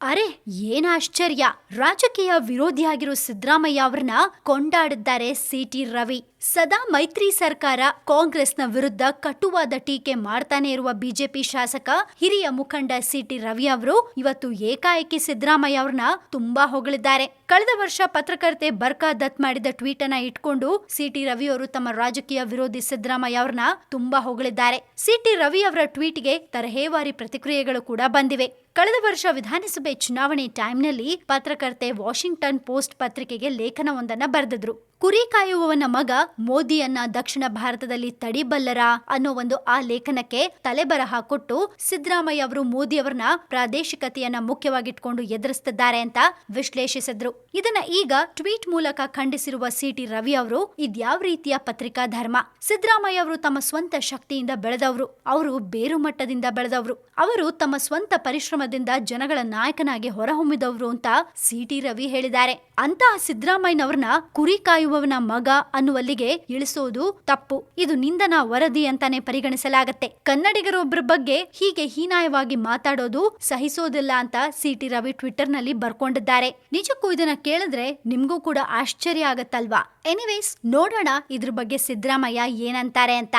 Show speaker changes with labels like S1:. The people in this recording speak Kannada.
S1: ಅರೆ ಏನ್ ಆಶ್ಚರ್ಯ. ರಾಜಕೀಯ ವಿರೋಧಿಯಾಗಿರೋ ಸಿದ್ದರಾಮಯ್ಯ ಅವ್ರನ್ನ ಕೊಂಡಾಡಿದ್ದಾರೆ ಸಿಟಿ ರವಿ. ಸದಾ ಮೈತ್ರಿ ಸರ್ಕಾರ ಕಾಂಗ್ರೆಸ್ನ ವಿರುದ್ಧ ಕಟುವಾದ ಟೀಕೆ ಮಾಡ್ತಾನೆ ಇರುವ ಬಿಜೆಪಿ ಶಾಸಕ ಹಿರಿಯ ಮುಖಂಡ ಸಿಟಿ ರವಿ ಅವರು ಇವತ್ತು ಏಕಾಏಕಿ ಸಿದ್ದರಾಮಯ್ಯ ಅವ್ರನ್ನ ತುಂಬಾ ಹೊಗಳಿದ್ದಾರೆ. ಕಳೆದ ವರ್ಷ ಪತ್ರಕರ್ತೆ ಬರ್ಕಾ ದತ್ ಮಾಡಿದ ಟ್ವೀಟ್ ಅನ್ನ ಇಟ್ಕೊಂಡು ಸಿಟಿ ರವಿ ಅವರು ತಮ್ಮ ರಾಜಕೀಯ ವಿರೋಧಿ ಸಿದ್ದರಾಮಯ್ಯ ಅವ್ರನ್ನ ತುಂಬಾ ಹೊಗಳಿದ್ದಾರೆ. ಸಿಟಿ ರವಿ ಅವರ ಟ್ವೀಟ್ಗೆ ತರಹೇವಾರಿ ಪ್ರತಿಕ್ರಿಯೆಗಳು ಕೂಡ ಬಂದಿವೆ. ಕಳೆದ ವರ್ಷ ವಿಧಾನಸಭೆ ಚುನಾವಣೆ ಟೈಮ್ನಲ್ಲಿ ಪತ್ರಕರ್ತೆ ವಾಷಿಂಗ್ಟನ್ ಪೋಸ್ಟ್ ಪತ್ರಿಕೆಗೆ ಲೇಖನವೊಂದನ್ನ ಬರೆದಿದ್ರು. ಕುರಿ ಕಾಯುವವನ ಮಗ ಮೋದಿಯನ್ನ ದಕ್ಷಿಣ ಭಾರತದಲ್ಲಿ ತಡಿಬಲ್ಲರ ಅನ್ನೋ ಒಂದು ಆ ಲೇಖನಕ್ಕೆ ತಲೆಬರಹ ಕೊಟ್ಟು ಸಿದ್ದರಾಮಯ್ಯ ಅವರು ಮೋದಿ ಅವರನ್ನ ಪ್ರಾದೇಶಿಕತೆಯನ್ನ ಮುಖ್ಯವಾಗಿಟ್ಕೊಂಡು ಎದುರಿಸುತ್ತಿದ್ದಾರೆ ಅಂತ ವಿಶ್ಲೇಷಿಸಿದ್ರು. ಇದನ್ನ ಈಗ ಟ್ವೀಟ್ ಮೂಲಕ ಖಂಡಿಸಿರುವ ಸಿಟಿ ರವಿ ಅವರು ಇದ್ಯಾವ ರೀತಿಯ ಪತ್ರಿಕಾ ಧರ್ಮ? ಸಿದ್ದರಾಮಯ್ಯ ಅವರು ತಮ್ಮ ಸ್ವಂತ ಶಕ್ತಿಯಿಂದ ಬೆಳೆದವರು. ಅವರು ಬೇರು ಮಟ್ಟದಿಂದ ಬೆಳೆದವರು. ಅವರು ತಮ್ಮ ಸ್ವಂತ ಪರಿಶ್ರಮದಿಂದ ಜನಗಳ ನಾಯಕನಾಗಿ ಹೊರಹೊಮ್ಮಿದವರು ಅಂತ ಸಿಟಿ ರವಿ ಹೇಳಿದ್ದಾರೆ. ಅಂತಹ ಸಿದ್ದರಾಮಯ್ಯನವ್ರನ್ನ ಕುರಿ ಕಾಯುವವನ ಮಗ ಅನ್ನುವಲ್ಲಿಗೆ ಇಳಿಸೋದು ತಪ್ಪು. ಇದು ನಿಂದನ ವರದಿ ಅಂತಾನೆ ಪರಿಗಣಿಸಲಾಗತ್ತೆ. ಕನ್ನಡಿಗರೊಬ್ಬರ ಬಗ್ಗೆ ಹೀಗೆ ಹೀನಾಯವಾಗಿ ಮಾತಾಡೋದು ಸಹಿಸೋದಿಲ್ಲ ಅಂತ ಸಿಟಿ ರವಿ ಟ್ವಿಟರ್ನಲ್ಲಿ ಬರ್ಕೊಂಡಿದ್ದಾರೆ. ನಿಜಕ್ಕೂ ಇದನ್ನ ಕೇಳಿದ್ರೆ ನಿಮ್ಗೂ ಕೂಡ ಆಶ್ಚರ್ಯ ಆಗತ್ತಲ್ವಾ? ಎನಿವೇಸ್ ನೋಡೋಣ ಇದ್ರ ಬಗ್ಗೆ ಸಿದ್ದರಾಮಯ್ಯ ಏನಂತಾರೆ ಅಂತ.